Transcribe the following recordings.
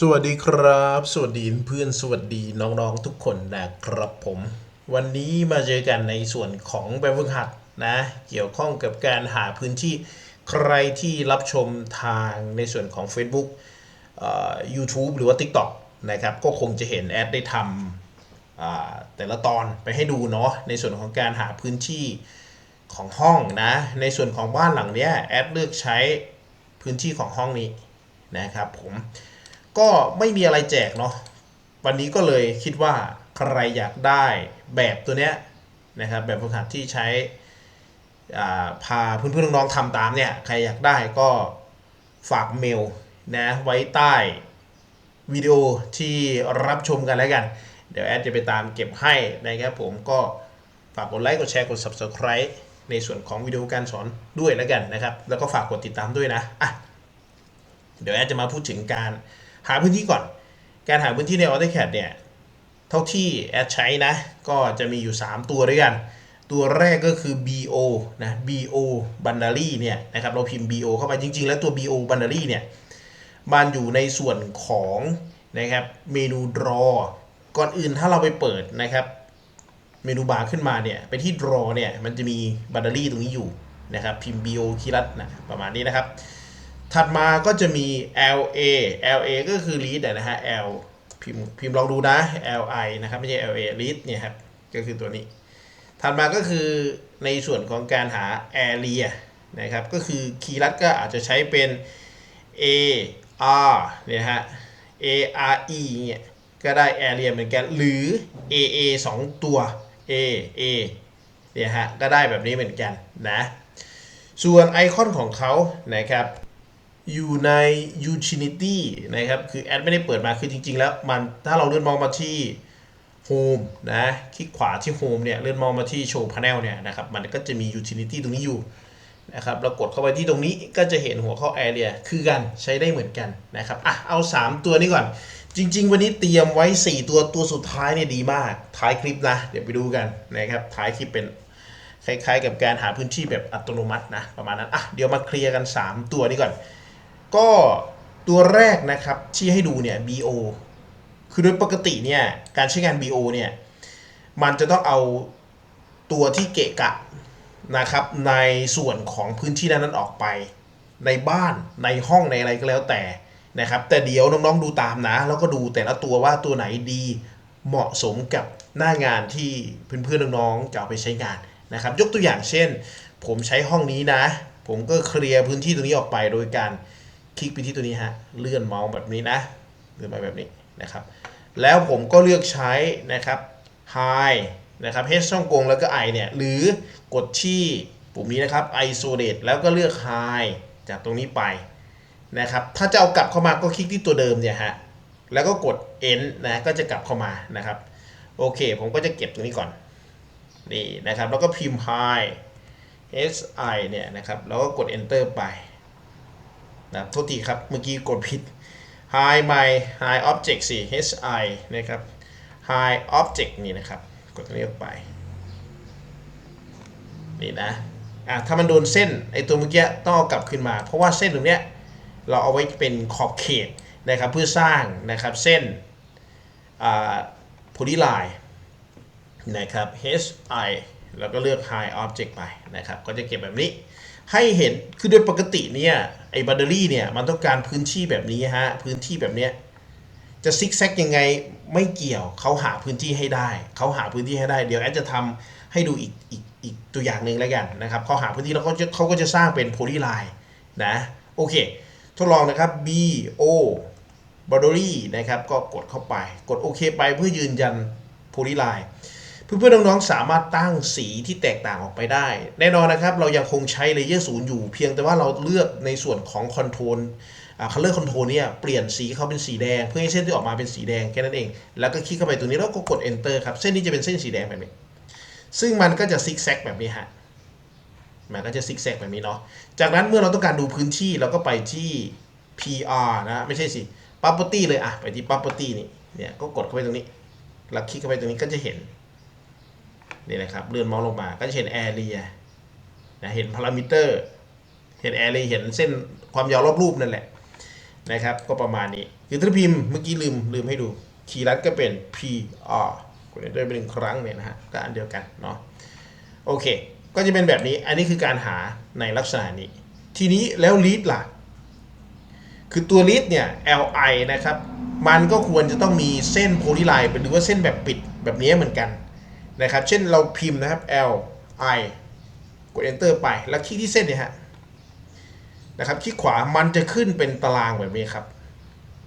สวัสดีครับ สวัสดีเพื่อนสวัสดีน้องๆทุกคนนะครับผม วันนี้มาเจอกันในส่วนของแบบฝึกหัดนะ เกี่ยวข้องกับการหาพื้นที่ใครที่รับชมทางในส่วนของ Facebook YouTube หรือว่า TikTok นะครับ ก็คงจะเห็นแอดได้ทำแต่ละตอนไปให้ดูเนาะในส่วนของการหาพื้นที่ของห้องนะ ในส่วนของบ้านหลังเนี้ยแอดเลือกใช้พื้นที่ของห้องนี้นะครับผม ก็ไม่มีอะไรแจกเนาะวันนี้ก็เลยคิดว่าใครอยากได้แบบตัวเนี้ยนะครับแบบฝึกหัดที่ใช้พาเพื่อนๆน้องๆทำตามเนี่ยใครอยากได้ก็ฝากเมลนะไว้ใต้วิดีโอที่รับชมกันแล้วกัน เดี๋ยวแอดจะไปตามเก็บให้นะครับผมก็ฝากกดไลค์กดแชร์กด subscribe ในส่วนของวิดีโอการสอนด้วยแล้วกันนะครับ แล้วก็ฝากกดติดตามด้วยนะอะเดี๋ยวแอดจะมาพูดถึงการ หาพื้นที่ก่อน การหาพื้นที่ใน AutoCAD เนี่ย เท่าที่แอดใช้นะ ก็จะมีอยู่ 3 ตัวด้วยกัน ตัวแรกก็คือ BO นะ BO Bandary เนี่ยนะครับ เราพิมพ์ BO เข้าไปจริง ๆ แล้วตัว BO Bandary เนี่ย มันอยู่ในส่วนของนะครับเมนู draw ก่อนอื่นถ้าเราไปเปิดนะครับเมนูบาร์ขึ้นมาเนี่ยไปที่ draw เนี่ยมันจะมี Bandary ตรงนี้อยู่นะครับพิมพ์ BO คีรัตนะประมาณนี้นะครับ ถัดมาก็จะมี LA LA ก็คือ lead นะฮะ L พิมพ์พิมพ์ลองดูนะ LI นะครับ ไม่ใช่ LA lead เนี่ยครับ ก็คือตัวนี้ ถัดมาก็คือในส่วนของการหา area นะครับ ก็คือคีย์ลัดก็อาจจะใช้เป็น A R เนี่ยฮะ A R E เนี่ยก็ได้ area เหมือนกัน หรือ A A 2 ตัว A A เนี่ยฮะ ก็ได้แบบนี้เหมือนกันนะ ส่วนไอคอนของเขานะครับ อยู่ใน Utility นะครับ คือแอดไม่ได้เปิดมา คือจริง ๆ แล้วมันถ้าเราเลื่อนมองมาที่ Home นะ คลิกขวาที่ Home เนี่ย เลื่อนมองมาที่ Show Panel เนี่ยนะครับ มันก็จะมี Utility ตรงนี้อยู่นะครับเรากดเข้าไปที่ตรงนี้ก็จะเห็นหัวข้อ Area คือกันใช้ได้เหมือนกันนะครับอะเอา 3 ตัวนี้ก่อน จริง ๆ วันนี้เตรียมไว้ 4 ตัวตัวสุดท้ายเนี่ยดีมาก ท้ายคลิปนะ เดี๋ยวไปดูกันนะครับท้ายคลิปเป็นคล้ายๆ กับการหาพื้นที่แบบอัตโนมัตินะประมาณนั้นอะเดี๋ยวมาเคลียร์กัน 3 ตัวนี้ก่อน ก็ตัวแรกนะครับที่ให้ดูเนี่ย BO คือโดยปกติเนี่ยการใช้งาน BO เนี่ยมันจะต้องเอาตัวที่เกะกะนะครับในส่วนของพื้นที่นั้นๆออกไป ในบ้านในห้องในอะไรก็แล้วแต่นะครับแต่เดี๋ยวน้องๆดูตามนะ แล้วก็ดูแต่ละตัวว่าตัวไหนดีเหมาะสมกับหน้างานที่เพื่อนๆน้องๆจะเอาไปใช้งานนะครับ ยกตัวอย่างเช่น ผมใช้ห้องนี้นะ ผมก็เคลียร์พื้นที่ตรงนี้ออกไปโดยการ คลิกไปที่ตัวนี้ฮะ เลื่อนเมาส์แบบนี้นะ เลื่อนไปแบบนี้นะครับ แล้วผมก็เลือกใช้นะครับ high นะครับ h ช่องกงแล้วก็ i เนี่ย หรือกดที่ปุ่มนี้นะครับ isolate แล้วก็เลือก high จากตรงนี้ไปนะครับ ถ้าจะเอากลับเข้ามาก็คลิกที่ตัวเดิมเนี่ยฮะ แล้วก็กด end นะ ก็จะกลับเข้ามานะครับ โอเค ผมก็จะเก็บตรงนี้ก่อน นี่นะครับ แล้วก็พิมพ์ high h i เนี่ยนะครับ แล้วก็กด enter ไป นะโทษทีครับ เมื่อกี้กดผิด high my high object สิ hi นะครับ high object นี่นะครับ กดตรงนี้ออกไปนี่นะอะถ้ามันโดนเส้นไอตัวเมื่อกี้ต้องเอากลับขึ้นมา เพราะว่าเส้นตรงเนี้ยเราเอาไว้เป็นขอบเขตนะครับเพื่อสร้างนะครับเส้นอ่า polyline นะครับ hi แล้วก็เลือก high object ไปนะครับ ก็จะเก็บแบบนี้ ให้เห็นคือโดยปกติเนี่ยไอ้บัตเตอรี่เนี่ยมันต้องการพื้นที่แบบนี้ฮะพื้นที่แบบเนี้ยจะซิกแซกยังไงไม่เกี่ยวเขาหาพื้นที่ให้ได้เขาหาพื้นที่ให้ได้ เดี๋ยวแอดจะทำให้ดูอีกอีกอีกตัวอย่างหนึ่งแล้วกันนะครับเขาหาพื้นที่แล้วเขาจะเขาก็จะสร้างเป็นโพลีไลน์นะโอเค ทดลองนะครับ B O b o r d e r y นะครับก็กดเข้าไปกดโอเคไปเพื่อยืนยันโพลีไลน์ เพื่อนๆน้องๆสามารถตั้งสีที่แตกต่างออกไปได้ แน่นอนนะครับ เรายังคงใช้เลเยอร์ศูนย์อยู่ เพียงแต่ว่าเราเลือกในส่วนของคอนโทรลอ่าคัลเลอร์คอนโทรลเนี่ยเปลี่ยนสีเขาเป็นสีแดง เพื่อให้เส้นที่ออกมาเป็นสีแดงแค่นั้นเอง แล้วก็คลิกเข้าไปตรงนี้แล้วก็กด enter ครับ เส้นนี้จะเป็นเส้นสีแดงแบบนี้ ซึ่งมันก็จะซิกแซกแบบนี้ฮะมันก็จะซิกแซกแบบนี้เนาะ จากนั้นเมื่อเราต้องการดูพื้นที่เราก็ไปที่ PR นะไม่ใช่สิ property เลยอะไปที่ property นี่เนี่ยก็กดเข้าไปตรงนี้ แล้วคลิกเข้าไปตรงนี้ก็จะเห็น นี่นะครับเลื่อนเมาส์ลงมาก็จะเห็น area นะเห็นพารามิเตอร์เห็น area เห็นเส้นความยาวรอบรูปนั่นแหละนะครับ ก็ประมาณนี้ คือถ้าพิมพ์เมื่อกี้ลืมลืมให้ดูคีย์ลัดก็เป็น P R กด enter ไปหนึ่งครั้งเนี่ยนะฮะก็อันเดียวกันเนาะโอเค ก็จะเป็นแบบนี้อันนี้คือการหาในลักษณะนี้ ทีนี้แล้ว lead ล่ะ คือตัว lead เนี่ย li นะครับ มันก็ควรจะต้องมีเส้นโพลีไลน์หรือว่าเส้นแบบปิดแบบนี้เหมือนกัน นะครับ เช่นเราพิมพ์นะครับ l i กด enter ไป แล้วคลิกที่เส้นเนี่ยฮะนะครับคลิกขวามันจะขึ้นเป็นตารางแบบนี้ครับ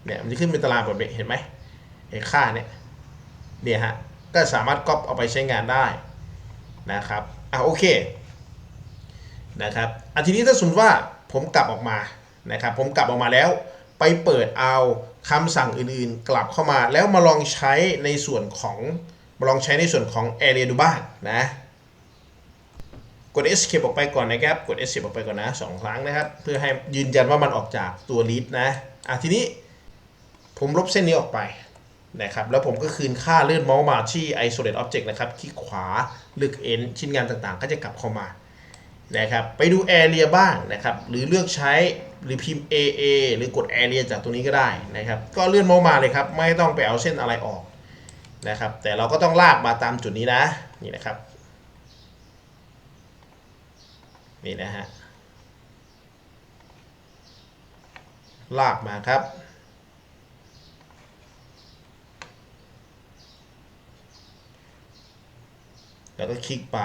เนี่ยมันจะขึ้นเป็นตารางแบบนี้เห็นไหมไอ้ค่าเนี่ยเนี่ยฮะก็สามารถก๊อปเอาไปใช้งานได้นะครับอะโอเคนะครับอันทีนี้ถ้าสมมติว่าผมกลับออกมานะครับ ผมกลับออกมาแล้ว ไปเปิดเอาคำสั่งอื่นๆ กลับเข้ามาแล้วมาลองใช้ในส่วนของ ลองใช้ในส่วนของ area ดูบ้างนะ กด escape ออกไปก่อนนะครับ กด escape ออกไปก่อนนะสองครั้งนะครับ เพื่อให้ยืนยันว่ามันออกจากตัว lead นะ อะทีนี้ผมลบเส้นนี้ออกไปนะครับ แล้วผมก็คืนค่าเลื่อนเมาส์มาที่ isolate object นะครับ คลิกขวาเลือก end ชิ้นงานต่างๆ ก็จะกลับเข้ามานะครับ ไปดู area บ้างนะครับ หรือเลือกใช้หรือพิมพ์ AA หรือกด area จากตรงนี้ก็ได้นะครับ ก็เลื่อนเมาส์มาเลยครับ ไม่ต้องไปเอาเส้นอะไรออก นะครับ แต่เราก็ต้องลากมาตามจุดนี้นะ นี่นะครับ นี่นะฮะ ลากมาครับ แล้วก็คลิกไป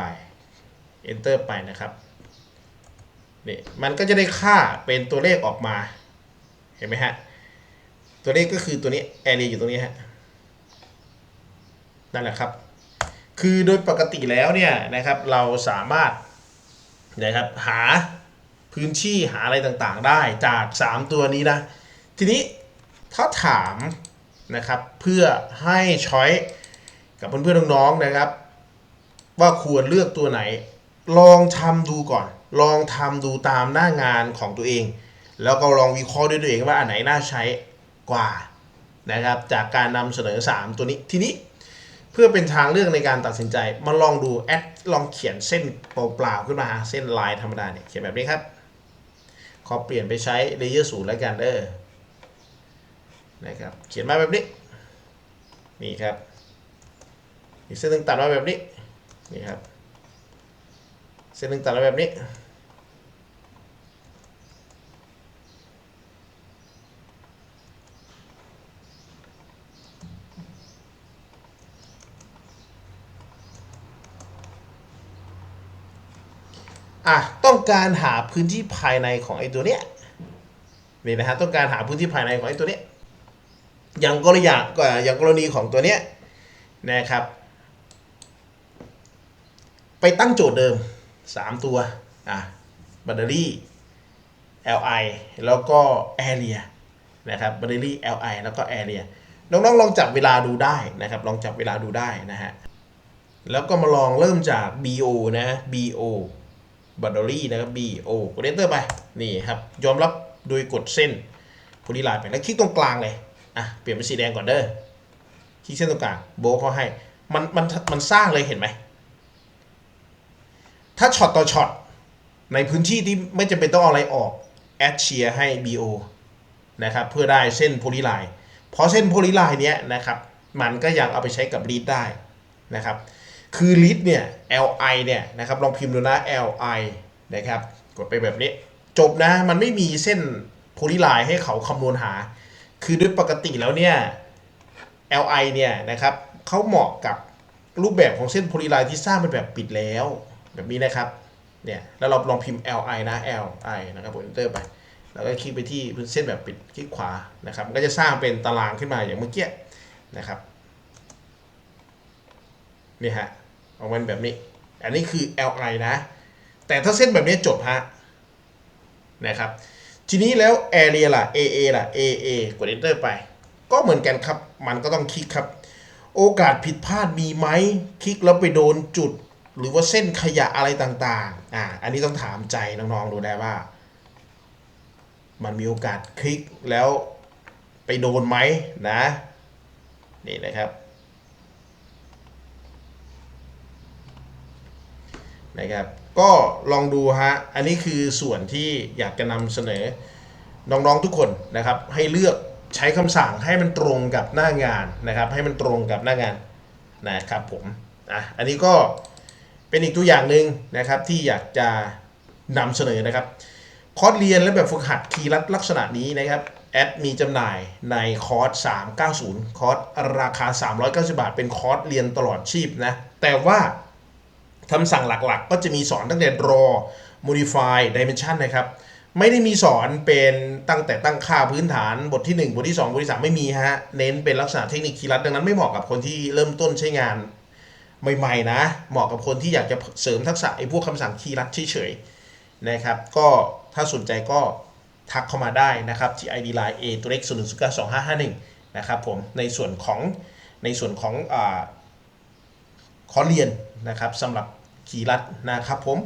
enter ไปนะครับนี่มันก็จะได้ค่าเป็นตัวเลขออกมา เห็นไหมฮะ ตัวเลขก็คือตัวนี้ area อยู่ตรงนี้ฮะ นั่นแหละครับ คือโดยปกติแล้วเนี่ยนะครับเราสามารถนะครับหาพื้นที่หาอะไรต่างๆ ได้จาก 3 ตัวนี้นะทีนี้ถ้าถามนะครับเพื่อให้ช้อยกับเพื่อนๆน้องๆนะครับ ว่าควรเลือกตัวไหน ลองทำดูก่อน ลองทำดูตามหน้างานของตัวเอง แล้วก็ลองวิเคราะห์ด้วยตัวเองว่าอันไหนน่าใช้กว่านะครับจากการนำเสนอ 3 ตัวนี้ทีนี้ เพื่อเป็นทางเลือกในการตัดสินใจ มาลองดูแอดลองเขียนเส้นเปล่าๆขึ้นมาเส้นลายธรรมดาเนี่ยเขียนแบบนี้ครับ ขอเปลี่ยนไปใช้เลเยอร์ศูนย์แล้วกันเด้อนะครับเขียนมาแบบนี้นี่ครับอีกเส้นหนึ่งตัดมาแบบนี้นี่ครับเส้นหนึ่งตัดมาแบบนี้ อะต้องการหาพื้นที่ภายในของไอ้ตัวเนี้ยนี่นะฮะต้องการหาพื้นที่ภายในของไอ้ตัวเนี้ยอย่างกรณีอย่างกรณีของตัวเนี้ยนะครับ ไปตั้งโจทย์เดิม 3 ตัวอะแบตเตอรี่ li แล้วก็ area นะครับแบตเตอรี่ li แล้วก็ area น้องๆลองจับเวลาดูได้นะครับ ลองจับเวลาดูได้นะฮะแล้วก็มาลองเริ่มจาก bo นะ bo บัตเตอรี่นะครับ B O กด enter ไป นี่ครับ ยอมรับโดยกดเส้นโพลีไลน์ไป แล้วคลิกตรงกลางเลย อะ เปลี่ยนเป็นสีแดงก่อนเด้อ คลิกเส้นตรงกลาง โบเขาให้ มัน มัน มันสร้างเลยเห็นไหม ถ้าช็อตต่อช็อต ในพื้นที่ที่ไม่จำเป็นต้องเอาอะไรออก แอดเชียร์ให้ BO นะครับ เพื่อได้เส้นโพลีไลน์เพราะเส้นโพลีไลน์เนี้ยนะครับ มันก็ยังเอาไปใช้กับรีดได้นะครับ คือ lead เนี่ย li เนี่ยนะครับลองพิมพ์ดูนะ li นะครับกดไปแบบนี้ จบนะมันไม่มีเส้นโพลีไลน์ให้เขาคำนวณหา คือด้วยปกติแล้วเนี่ย li เนี่ยนะครับเขาเหมาะกับรูปแบบของเส้นโพลีไลน์ที่สร้างเป็นแบบปิดแล้ว แบบนี้นะครับเนี่ยแล้วเราลองพิมพ์ li นะ li นะครับกด enter ไป แล้วก็คลิกไปที่เส้นแบบปิดคลิกขวานะครับมันก็จะสร้างเป็นตารางขึ้นมาอย่างเมื่อกี้นะครับนี่ฮะ ออกมาแบบนี้ อันนี้คือ li นะ แต่ถ้าเส้นแบบนี้จบฮะนะครับ ทีนี้แล้ว area ล่ะ aa ล่ะ aa กด enter ไป ก็เหมือนกันครับ มันก็ต้องคลิกครับ โอกาสผิดพลาดมีไหม คลิกแล้วไปโดนจุด หรือว่าเส้นขยะอะไรต่างๆ อ่า อันนี้ต้องถามใจน้องๆ ดูได้ว่า มันมีโอกาสคลิกแล้วไปโดนไหมนะ นี่นะครับ นะครับ ก็ลองดูฮะ อันนี้คือส่วนที่อยากจะนำเสนอน้องๆทุกคนนะครับ ให้เลือกใช้คำสั่งให้มันตรงกับหน้างานนะครับ ให้มันตรงกับหน้างานนะครับผมอะอันนี้ก็เป็นอีกตัวอย่างหนึ่งนะครับที่อยากจะนำเสนอนะครับคอร์สเรียนและแบบฝึกหัดคีย์ลัดลักษณะนี้นะครับแอดมีจำหน่ายในคอร์ส 390 คอร์สราคา 390 บาท เป็นคอร์สเรียนตลอดชีพนะ แต่ว่า คำสั่งหลักๆ ก็จะมีสอนตั้งแต่ draw modify dimension นะครับ ไม่ได้มีสอนเป็นตั้งแต่ตั้งค่าพื้นฐานบทที่ 1 บทที่ 2 บทที่ 3 ไม่มีฮะ เน้นเป็นลักษณะเทคนิคคีย์ลัดดังนั้นไม่เหมาะกับคนที่เริ่มต้นใช้งานใหม่ๆนะ เหมาะกับคนที่อยากจะเสริมทักษะไอ้พวกคำสั่งคีย์ลัดเฉยๆนะครับ ก็ถ้าสนใจก็ทักเข้ามาได้นะครับที่ ID Line A ตัวเลข0 1 9 2 5 5 1 นะครับผมในส่วนของในส่วนของอา คอเรียนนะครับสำหรับขีรัดนะครับผม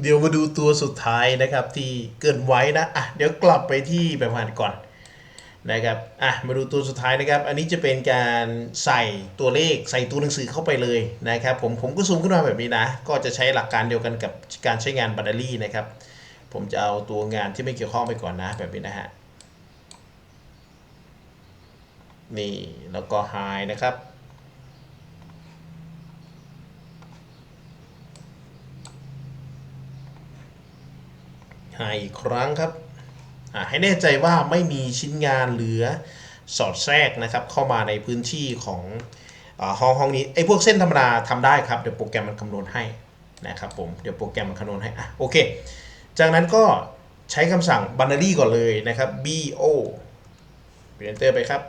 เดี๋ยวมาดูตัวสุดท้ายนะครับที่เกินไว้นะอะเดี๋ยวกลับไปที่แบบผ่านก่อนนะครับอะมาดูตัวสุดท้ายนะครับ อันนี้จะเป็นการใส่ตัวเลขใส่ตัวหนังสือเข้าไปเลยนะครับ ผมผมก็ซูมขึ้นมาแบบนี้นะ ก็จะใช้หลักการเดียวกันกับการใช้งานแบตเตอรี่นะครับ ผมจะเอาตัวงานที่ไม่เกี่ยวข้องไปก่อนนะแบบนี้นะฮะนี่แล้วก็ high นะครับ หาอีกครั้งครับให้แน่ใจว่าไม่มีชิ้นงานเหลือสอดแทรกนะครับ เข้ามาในพื้นที่ของอห้องห้องนี้ไอ้พวกเส้นธรรมดาทำได้ครับเดี๋ยวโปรแกรมมันคำนวณให้นะครับผมเดี๋ยวโปรแกรมมันคำนวณให้อะโอเค จากนั้นก็ใช้คำสั่ง binary ก่อนเลยนะครับ bo เปลี่ยนเตอร์ไปครับ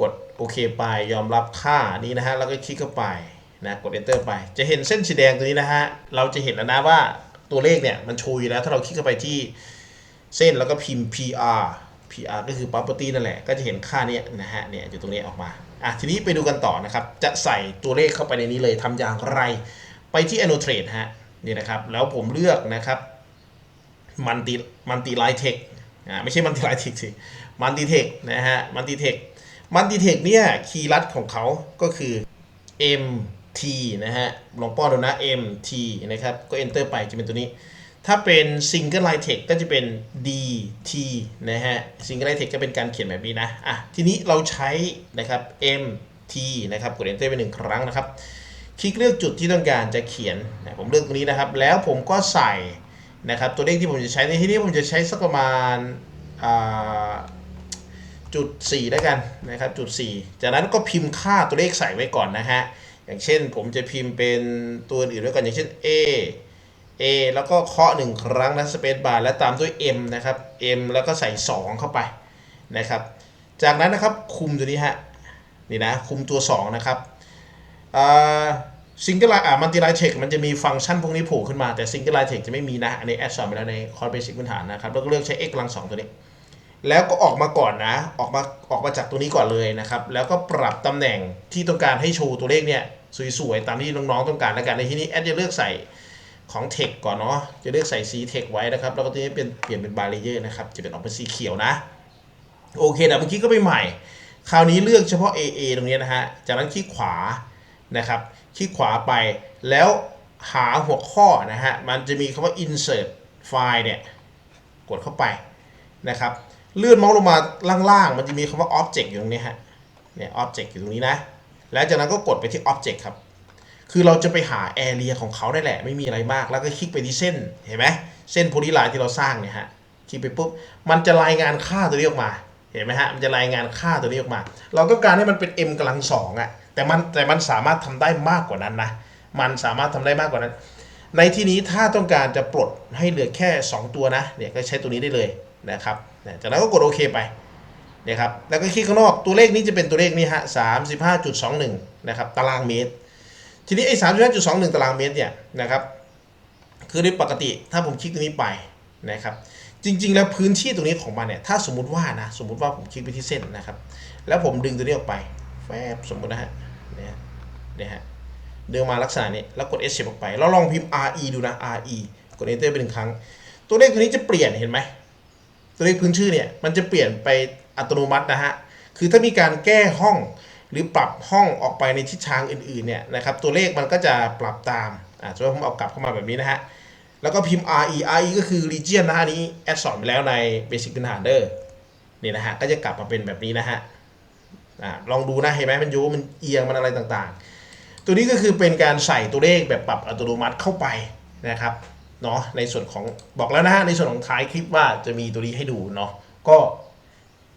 กดโอเคไปยอมรับค่านี้นะฮะแล้วก็คลิกเข้าไปนะกด enter ไป จะเห็นเส้นสีแดงตัวนี้นะฮะเราจะเห็นแล้วนะว่า ตัวเลขเนี่ยมันโชว์อยู่แล้ว ถ้าเราคลิกเข้าไปที่เส้นแล้วก็พิมพ์ pr pr ก็คือ property นั่นแหละ ก็จะเห็นค่าเนี้ยนะฮะ เนี่ยอยู่ตรงนี้ออกมา อะ ทีนี้ไปดูกันต่อนะครับ จะใส่ตัวเลขเข้าไปในนี้เลยทำอย่างไร ไปที่ annotate ฮะ นี่นะครับ แล้วผมเลือกนะครับมันติมันติไลเทคอ่า ไม่ใช่มันติไลเทคสิมันติเทคนะฮะมันติเทคมันติเทคเนี่ย คีย์ลัดของเขาก็คือ M t นะฮะลองป้อนดูนะ MT นะครับ ก็ enter ไปจะเป็นตัวนี้ ถ้าเป็น single line text ก็จะเป็น DT นะฮะ single line text ก็เป็นการเขียนแบบนี้นะ อะ ทีนี้เราใช้นะครับ MT นะครับ กด enter ไปหนึ่งครั้งนะครับ คลิกเลือกจุดที่ต้องการจะเขียนนะผมเลือกตรงนี้นะครับ แล้วผมก็ใส่นะครับ ตัวเลขที่ผมจะใช้ในที่นี้ผมจะใช้สักประมาณอ่าจุด4แล้วกันนะครับจุด4จากนั้นก็พิมพ์ค่าตัวเลขใส่ไว้ก่อนนะฮะ อย่างเช่นผมจะพิมพ์เป็นตัวอื่นไว้ก่อนอย่างเช่น A A แล้วก็เคาะหนึ่งครั้งนะ space bar แล้วตามด้วย M นะครับ M แล้วก็ใส่ 2 เข้าไปนะครับ จากนั้นนะครับคุมตัวนี้ฮะนี่นะคุมตัว 2 นะครับซิงเกิลไลน์อ่ามันติไลเทคมันจะมีฟังก์ชันพวกนี้โผล่ขึ้นมาแต่ซิงเกิลไลเทคจะไม่มีนะ อันนี้แอดสอนไปแล้วในคอร์สเบสิกพื้นฐานนะครับ แล้วก็เลือกใช้ x กำลังสองตัวนี้ แล้วก็ออกมาก่อนนะ ออกมาออกมาจากตัวนี้ก่อนเลยนะครับ แล้วก็ปรับตำแหน่งที่ต้องการให้โชว์ตัวเลขเนี่ยสวยๆ ตามที่น้องๆต้องการแล้วกันในที่นี้แอดจะเลือกใส่ของ Text ก่อนเนาะจะเลือกใส่สี Text ไว้นะครับ แล้วก็ตัวนี้เป็นเปลี่ยนเป็นบาร์เยอร์นะครับ จะเป็นออกเป็นสีเขียวนะ โอเคแต่เมื่อกี้ก็ไปใหม่ คราวนี้เลือกเฉพาะ AA ตรงนี้นะฮะ จากนั้นคลิกขวานะครับ คลิกขวาไปแล้วหาหัวข้อนะฮะ มันจะมีคำว่า insert file เนี่ย กดเข้าไปนะครับ เลื่อนเมาส์ลงมาล่างๆ มันจะมีคำว่า object อยู่ตรงนี้ฮะ เนี่ย object อยู่ตรงนี้นะ แล้วจากนั้นก็กดไปที่ object ครับ คือเราจะไปหา area ของเขาได้แหละ ไม่มีอะไรมาก แล้วก็คลิกไปที่เส้น เห็นไหม เส้นโพลีไลน์ที่เราสร้างเนี่ยฮะ คลิกไปปุ๊บ มันจะรายงานค่าตัวนี้ออกมา เห็นไหมฮะ มันจะรายงานค่าตัวนี้ออกมา เราต้องการให้มันเป็น m กำลังสองอะแต่มันแต่มันสามารถทำได้มากกว่านั้นนะ มันสามารถทำได้มากกว่านั้น ในที่นี้ถ้าต้องการจะปลดให้เหลือแค่ 2 ตัวนะ เนี่ยก็ใช้ตัวนี้ได้เลย นะครับจากนั้นก็กดโอเคไปเนี่ยครับแล้วก็คลิกข้างนอกตัวเลขนี้จะเป็นตัวเลขนี้ฮะสามสิบห้าจุดสองหนึ่งนะครับตารางเมตร ทีนี้ไอ้สามสิบห้าจุดสองหนึ่งตารางเมตรเนี่ยนะครับคือในปกติถ้าผมคลิกตรงนี้ไปนะครับจริง ๆ แล้วพื้นที่ตรงนี้ของมันเนี่ยถ้าสมมติว่านะสมมติว่าผมคลิกไปที่เส้นนะครับแล้วผมดึงตัวนี้ออกไปแฟบสมมตินะฮะเนี่ยฮะเนี่ยฮะดึงมาลักษณะนี้แล้วกด Escape ออกไป แล้วลองพิมพ์ RE ดูนะ RE กด Enter ไปหนึ่งครั้ง ตัวเลขตัวนี้จะเปลี่ยนเห็นไหม ตัวเลขพื้นชื่อเนี่ยมันจะเปลี่ยนไปอัตโนมัตินะฮะ คือถ้ามีการแก้ห้องหรือปรับห้องออกไปในทิศทางอื่นๆเนี่ยนะครับตัวเลขมันก็จะปรับตามอ่าสมมติผมเอากลับเข้ามาแบบนี้นะฮะ แล้วก็พิมพ์ RE RE ก็คือ region นะฮะนี้แอดสอนไปแล้วใน basic พื้นฐานเด้อนี่นะฮะก็จะกลับมาเป็นแบบนี้นะฮะอะลองดูนะเห็นไหมมันโยมันเอียงมันอะไรต่างๆ ตัวนี้ก็คือเป็นการใส่ตัวเลขแบบปรับอัตโนมัติเข้าไปนะครับ เนาะในส่วนของบอกแล้วนะฮะในส่วนของท้ายคลิปว่าจะมีตัวนี้ให้ดูเนาะก็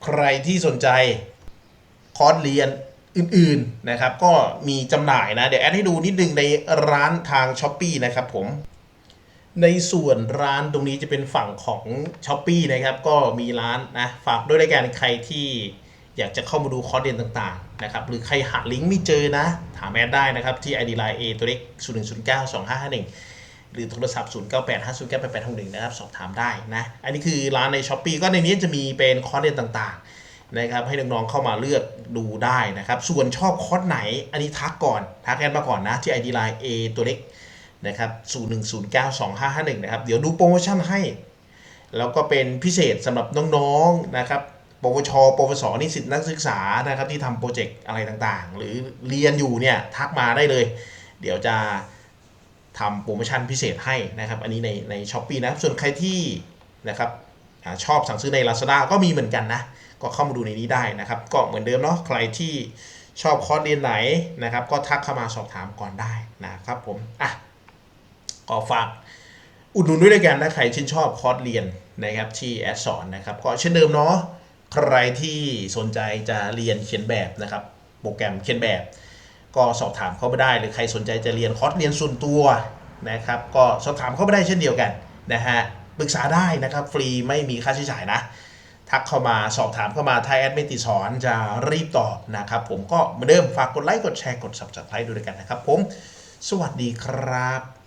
ใครที่สนใจคอร์สเรียนอื่นๆนะครับ ก็มีจำหน่ายนะ เดี๋ยวแอดให้ดูนิดนึงในร้านทาง s h อ p e e นะครับผม ในส่วนร้านตรงนี้จะเป็นฝั่งของ s h อ p e e นะครับ ก็มีร้านนะ ฝากด้วยรายการใครที่อยากจะเข้ามาดูคอร์สเรียนต่างๆนะครับ หรือใครหาลิงก์ไม่เจอนะ ถามแอดได้นะครับ ที่ ID Line A ตัวเล็ก0 1 0 9 2 5 5 1 หรือโทรศัพท์ 0 9 8 5 0 9 8 8 6 1 นะครับ สอบถามได้นะ อันนี้คือร้านใน s h อ p e e ก็ในนี้จะมีเป็นคอร์สเรียนต่างๆนะครับให้น้องๆเข้ามาเลือกดูได้นะครับ ส่วนชอบคอร์สไหน อันนี้ทักก่อนทักแอนมาก่อนนะ ที่ ID Line A ตัวเล็กนะครับ01092551นะครับ เดี๋ยวดูโปรโมชั่นให้ แล้วก็เป็นพิเศษสำหรับน้องๆนะครับปวช ปวส นิสิตนักศึกษานะครับที่ทำโปรเจกต์อะไรต่างๆ หรือเรียนอยู่เนี่ยทักมาได้เลย เดี๋ยวจะ ทำโปรโมชั่นพิเศษให้นะครับ อันนี้ในในช้อปปีนะส่วนใครที่นะครับอชอบสั่งซื้อใน Lazada ก็มีเหมือนกันนะ ก็เข้ามาดูในนี้ได้นะครับ ก็เหมือนเดิมเนาะใครที่ชอบคอร์สเรียนไหนนะครับ ก็ทักเข้ามาสอบถามก่อนได้นะครับผมอะก็ฝากอุดหนุนด้วยด้วยกันนะใครชื่นชอบคอร์สเรียนนะครับที่แอดสอนนะครับ ก็เช่นเดิมเนาะใครที่สนใจจะเรียนเขียนแบบนะครับ โปรแกรมเขียนแบบ ก็สอบถามเข้ามาได้หรือใครสนใจจะเรียนคอร์สเรียนส่วนตัวนะครับก็สอบถามเข้ามาได้เช่นเดียวกันนะฮะปรึกษาได้นะครับฟรีไม่มีค่าใช้จ่ายนะทักเข้ามาสอบถามเข้ามาไทยแอดไม่ติสอนจะรีบตอบนะครับผมก็เหมือนเดิมฝากกดไลค์กดแชร์กด subscribe ด้วยกันนะครับผม สวัสดีครับ